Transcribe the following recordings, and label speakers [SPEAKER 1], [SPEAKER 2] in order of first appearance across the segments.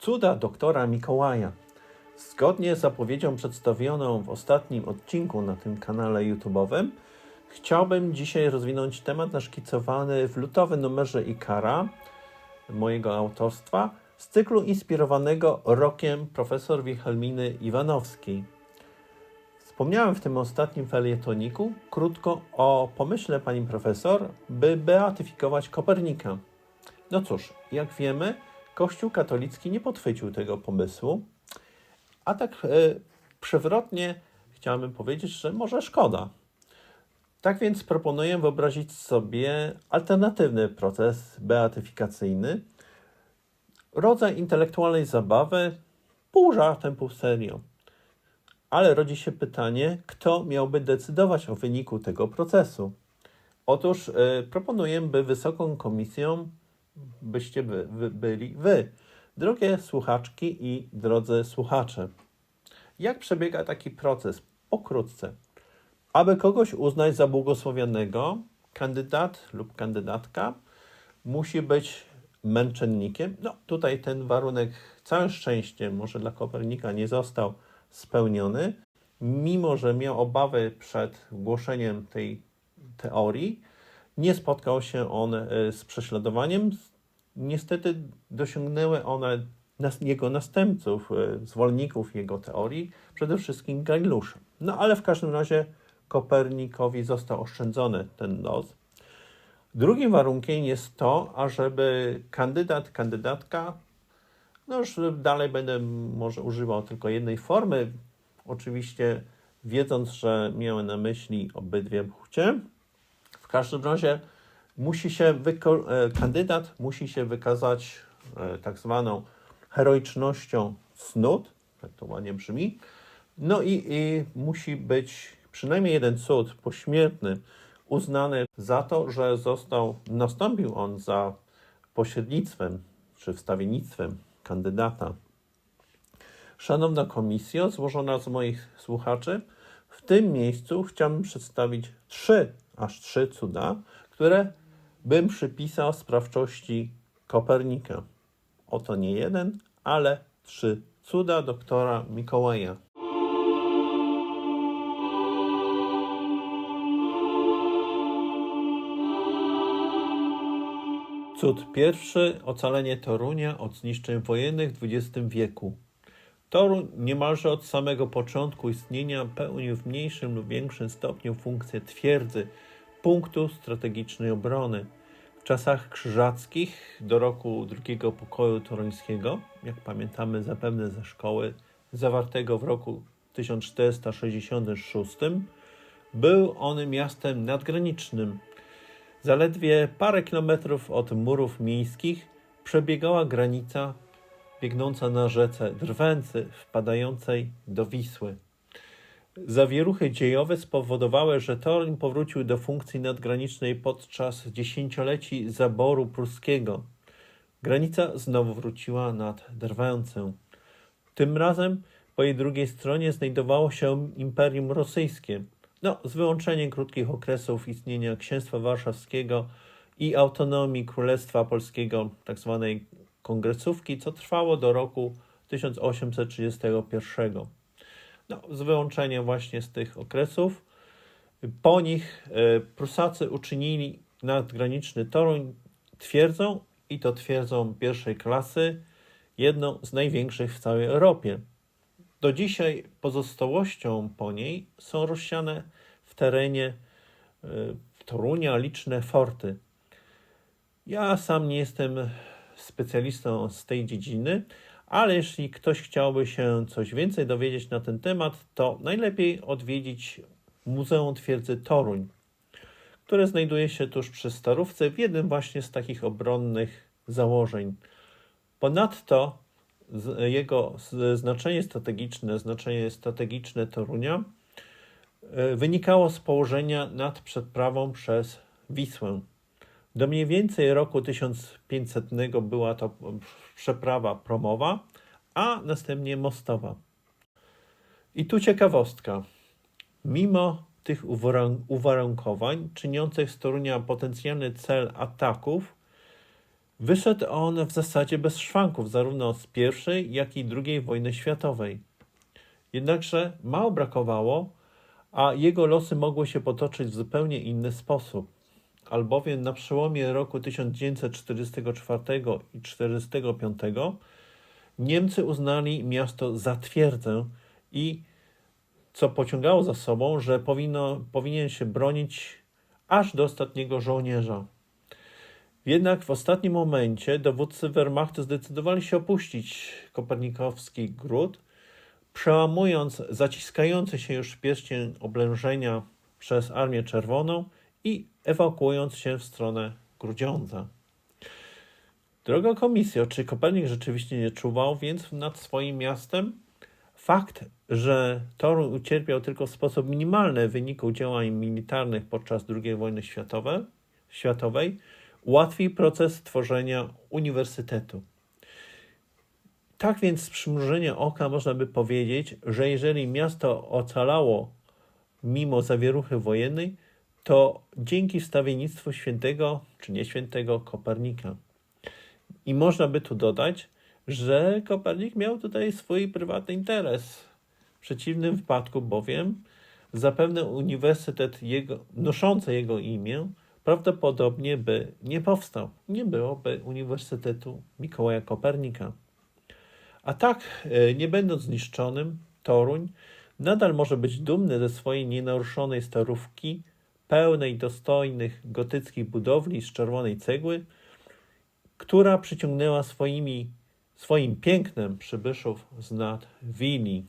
[SPEAKER 1] Cuda doktora Mikołaja. Zgodnie z zapowiedzią przedstawioną w ostatnim odcinku na tym kanale YouTube'owym, chciałbym dzisiaj rozwinąć temat naszkicowany w lutowym numerze Ikara mojego autorstwa z cyklu inspirowanego rokiem profesor Wilhelminy Iwanowskiej. Wspomniałem w tym ostatnim felietoniku krótko o pomyśle pani profesor, by beatyfikować Kopernika. No cóż, jak wiemy, Kościół katolicki nie podchwycił tego pomysłu, a tak e, przewrotnie chciałbym powiedzieć, że może szkoda. Tak więc proponuję wyobrazić sobie alternatywny proces beatyfikacyjny, rodzaj intelektualnej zabawy, pół żartem, pół serio. Ale rodzi się pytanie, kto miałby decydować o wyniku tego procesu? Otóż y, proponuję, by wysoką komisją byście by, wy, byli wy, drogie słuchaczki i drodzy słuchacze. Jak przebiega taki proces? Pokrótce. Aby kogoś uznać za błogosławionego, kandydat lub kandydatka musi być męczennikiem. No tutaj ten warunek całe szczęście może dla Kopernika nie został spełniony, mimo że miał obawy przed głoszeniem tej teorii, nie spotkał się on e, z prześladowaniem. Niestety dosiągnęły one jego następców, e, zwolenników jego teorii, przede wszystkim Gajlusza. No ale w każdym razie Kopernikowi został oszczędzony ten los. Drugim warunkiem jest to, ażeby kandydat, kandydatka, no już dalej będę może używał tylko jednej formy, oczywiście wiedząc, że miałem na myśli obydwie płcie. W każdym razie musi się wyko- kandydat musi się wykazać e, tak zwaną heroicznością cnót, tak to ładnie brzmi, no i, i musi być przynajmniej jeden cud pośmiertny uznany za to, że został, nastąpił on za pośrednictwem czy wstawiennictwem kandydata. Szanowna komisjo, złożona z moich słuchaczy, w tym miejscu chciałbym przedstawić trzy, aż trzy cuda, które bym przypisał sprawczości Kopernika. Oto nie jeden, ale trzy cuda doktora Mikołaja. Cud pierwszy ocalenie Torunia od zniszczeń wojennych w XX wieku. Toruń niemalże od samego początku istnienia pełnił w mniejszym lub większym stopniu funkcję twierdzy, punktu strategicznej obrony. W czasach krzyżackich do roku drugiego pokoju toruńskiego, jak pamiętamy zapewne ze szkoły, zawartego w roku 1466, był on miastem nadgranicznym. Zaledwie parę kilometrów od murów miejskich przebiegała granica biegnąca na rzece Drwęcy, wpadającej do Wisły. Zawieruchy dziejowe spowodowały, że Toruń powrócił do funkcji nadgranicznej podczas dziesięcioleci zaboru pruskiego. Granica znowu wróciła nad Drwęcę. Tym razem po jej drugiej stronie znajdowało się Imperium Rosyjskie, no, z wyłączeniem krótkich okresów istnienia Księstwa Warszawskiego i autonomii Królestwa Polskiego, tzw. kongresówki, co trwało do roku 1831. No, z wyłączeniem właśnie z tych okresów, po nich e, Prusacy uczynili nadgraniczny Toruń twierdzą, i to twierdzą pierwszej klasy, jedną z największych w całej Europie. Do dzisiaj pozostałością po niej są rozsiane w terenie y, Torunia liczne forty. Ja sam nie jestem specjalistą z tej dziedziny, ale jeśli ktoś chciałby się coś więcej dowiedzieć na ten temat, to najlepiej odwiedzić Muzeum Twierdzy Toruń, które znajduje się tuż przy Starówce w jednym właśnie z takich obronnych założeń. Ponadto jego znaczenie strategiczne, znaczenie strategiczne Torunia e, wynikało z położenia nad przedprawą przez Wisłę. Do mniej więcej roku 1500 była to przeprawa promowa, a następnie mostowa. I tu ciekawostka. Mimo tych uwarunkowań, czyniących z Torunia potencjalny cel ataków, Wyszedł on w zasadzie bez szwanków, zarówno z I, jak i II wojny światowej. Jednakże mało brakowało, a jego losy mogły się potoczyć w zupełnie inny sposób. Albowiem na przełomie roku 1944 i 1945 Niemcy uznali miasto za twierdzę i co pociągało za sobą, że powinno, powinien się bronić aż do ostatniego żołnierza. Jednak w ostatnim momencie dowódcy Wehrmachtu zdecydowali się opuścić Kopernikowski Gród, przełamując zaciskający się już pierścień oblężenia przez Armię Czerwoną i ewakuując się w stronę Grudziądza. Droga komisjo, czy Kopernik rzeczywiście nie czuwał więc nad swoim miastem? Fakt, że Toruń ucierpiał tylko w sposób minimalny w wyniku działań militarnych podczas II wojny światowej, światowej ułatwi proces tworzenia uniwersytetu. Tak więc z przymrużenia oka można by powiedzieć, że jeżeli miasto ocalało mimo zawieruchy wojennej, to dzięki wstawiennictwu świętego, czy nie świętego Kopernika. I można by tu dodać, że Kopernik miał tutaj swój prywatny interes. W przeciwnym wypadku bowiem zapewne uniwersytet jego, noszący jego imię prawdopodobnie by nie powstał. Nie byłoby Uniwersytetu Mikołaja Kopernika. A tak, e, nie będąc zniszczonym, Toruń nadal może być dumny ze swojej nienaruszonej starówki, pełnej dostojnych gotyckich budowli z czerwonej cegły, która przyciągnęła swoimi, swoim pięknem przybyszów z nad Wili.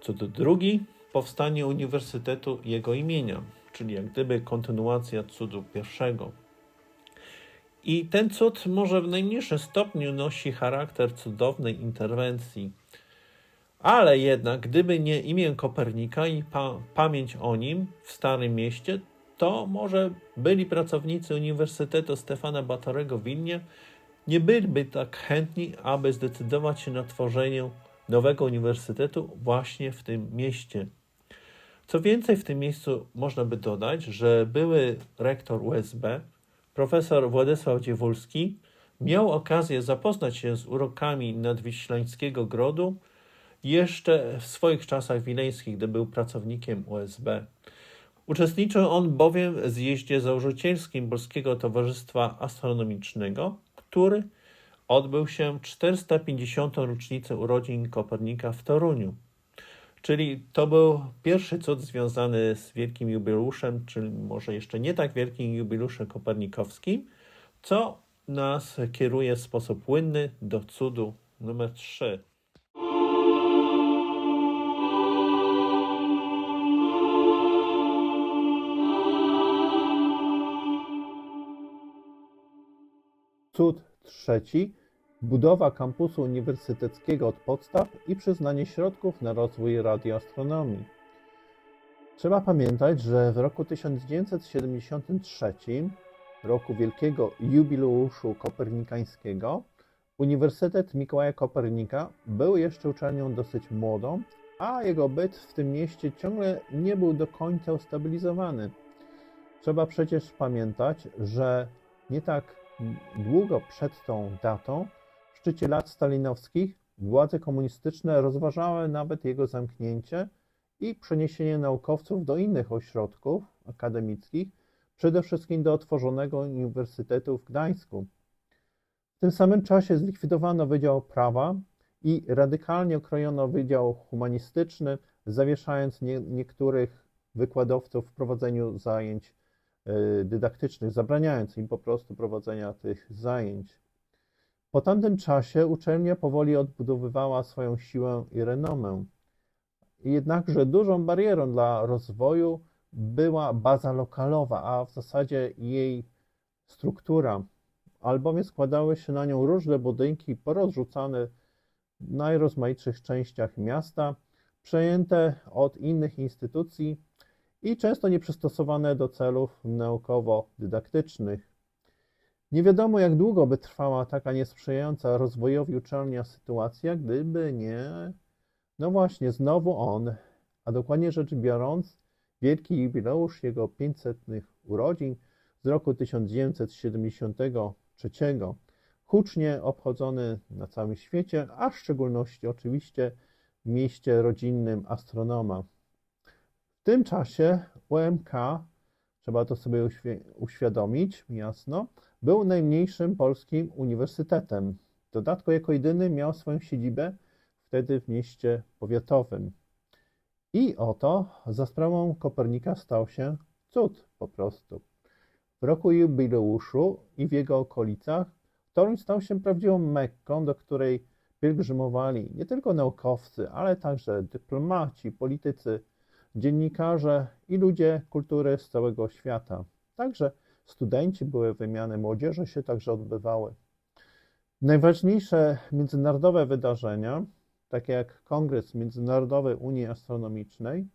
[SPEAKER 1] Co do drugi, powstanie Uniwersytetu jego imienia, czyli jak gdyby kontynuacja cudu pierwszego. I ten cud może w najmniejszym stopniu nosi charakter cudownej interwencji. Ale jednak, gdyby nie imię Kopernika i pa pamięć o nim w Starym Mieście, to może byli pracownicy Uniwersytetu Stefana Batorego w Wilnie nie byliby tak chętni, aby zdecydować się na tworzenie nowego uniwersytetu właśnie w tym mieście. Co więcej, w tym miejscu można by dodać, że były rektor USB, profesor Władysław Dziewulski, miał okazję zapoznać się z urokami nadwiślańskiego grodu jeszcze w swoich czasach wileńskich, gdy był pracownikiem USB. Uczestniczył on bowiem w zjeździe założycielskim Polskiego Towarzystwa Astronomicznego, który odbył się 450. rocznicę urodzin Kopernika w Toruniu. Czyli to był pierwszy cud związany z wielkim jubileuszem, czyli może jeszcze nie tak wielkim jubileuszem kopernikowskim, co nas kieruje w sposób płynny do cudu numer 3. Cud trzeci budowa kampusu uniwersyteckiego od podstaw i przyznanie środków na rozwój radioastronomii. Trzeba pamiętać, że w roku 1973, roku wielkiego jubileuszu kopernikańskiego, Uniwersytet Mikołaja Kopernika był jeszcze uczelnią dosyć młodą, a jego byt w tym mieście ciągle nie był do końca ustabilizowany. Trzeba przecież pamiętać, że nie tak długo przed tą datą szczycie lat stalinowskich władze komunistyczne rozważały nawet jego zamknięcie i przeniesienie naukowców do innych ośrodków akademickich, przede wszystkim do otworzonego Uniwersytetu w Gdańsku. W tym samym czasie zlikwidowano Wydział Prawa i radykalnie okrojono Wydział Humanistyczny, zawieszając nie, niektórych wykładowców w prowadzeniu zajęć y, dydaktycznych, zabraniając im po prostu prowadzenia tych zajęć. Po tamtym czasie uczelnia powoli odbudowywała swoją siłę i renomę. Jednakże dużą barierą dla rozwoju była baza lokalowa, a w zasadzie jej struktura, albowiem składały się na nią różne budynki porozrzucane w najrozmaitszych częściach miasta, przejęte od innych instytucji i często nieprzystosowane do celów naukowo-dydaktycznych. Nie wiadomo, jak długo by trwała taka niesprzyjająca rozwojowi uczelnia sytuacja, gdyby nie, no właśnie, znowu on, a dokładnie rzecz biorąc, wielki jubileusz jego 500 urodzin z roku 1973, hucznie obchodzony na całym świecie, a w szczególności oczywiście w mieście rodzinnym astronoma. W tym czasie UMK, trzeba to sobie uświe- uświadomić, jasno, był najmniejszym polskim uniwersytetem. W dodatku jako jedyny miał swoją siedzibę wtedy w mieście powiatowym. I oto za sprawą Kopernika stał się cud po prostu. W roku jubileuszu i w jego okolicach Toruń stał się prawdziwą Mekką, do której pielgrzymowali nie tylko naukowcy, ale także dyplomaci, politycy, dziennikarze i ludzie kultury z całego świata. Także studenci, były wymiany młodzieży się także odbywały. Najważniejsze międzynarodowe wydarzenia, takie jak Kongres Międzynarodowy Unii Astronomicznej,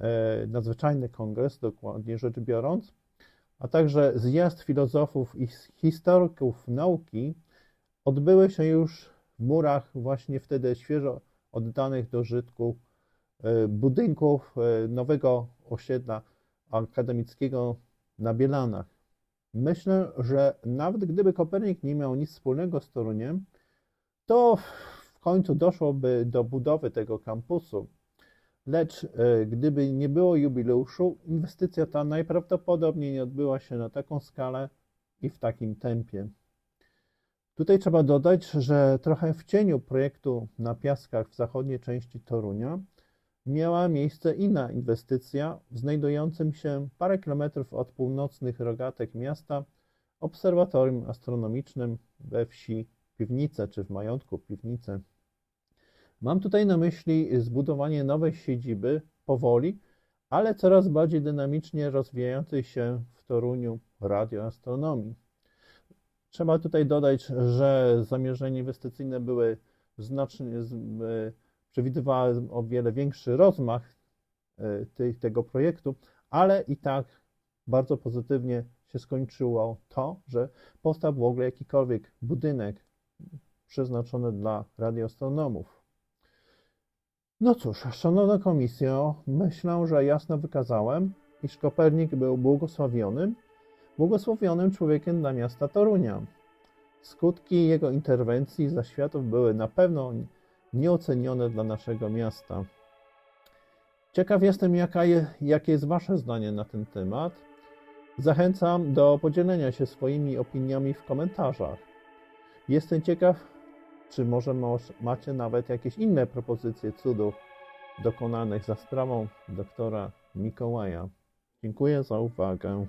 [SPEAKER 1] e, nadzwyczajny kongres, dokładnie rzecz biorąc, a także zjazd filozofów i historyków nauki odbyły się już w murach właśnie wtedy świeżo oddanych do użytku budynków e, nowego osiedla akademickiego na Bielanach. Myślę, że nawet gdyby Kopernik nie miał nic wspólnego z Toruniem, to w końcu doszłoby do budowy tego kampusu. Lecz e, gdyby nie było jubileuszu, inwestycja ta najprawdopodobniej nie odbyła się na taką skalę i w takim tempie. Tutaj trzeba dodać, że trochę w cieniu projektu na piaskach w zachodniej części Torunia miała miejsce inna inwestycja w znajdującym się parę kilometrów od północnych rogatek miasta obserwatorium astronomicznym we wsi Piwnice, czy w majątku Piwnice. Mam tutaj na myśli zbudowanie nowej siedziby powoli, ale coraz bardziej dynamicznie rozwijającej się w Toruniu radioastronomii. Trzeba tutaj dodać, że zamierzenia inwestycyjne były znacznie, przewidywały o wiele większy rozmach e, tego projektu, ale i tak bardzo pozytywnie się skończyło to, że powstał w ogóle jakikolwiek budynek przeznaczony dla radioastronomów. No cóż, szanowna komisjo, myślę, że jasno wykazałem, iż Kopernik był błogosławionym, błogosławionym człowiekiem dla miasta Torunia. Skutki jego interwencji za światów były na pewno nieocenione dla naszego miasta. Ciekaw jestem, jaka je, jakie jest Wasze zdanie na ten temat. Zachęcam do podzielenia się swoimi opiniami w komentarzach. Jestem ciekaw, czy może moż- macie nawet jakieś inne propozycje cudów dokonanych za sprawą doktora Mikołaja. Dziękuję za uwagę.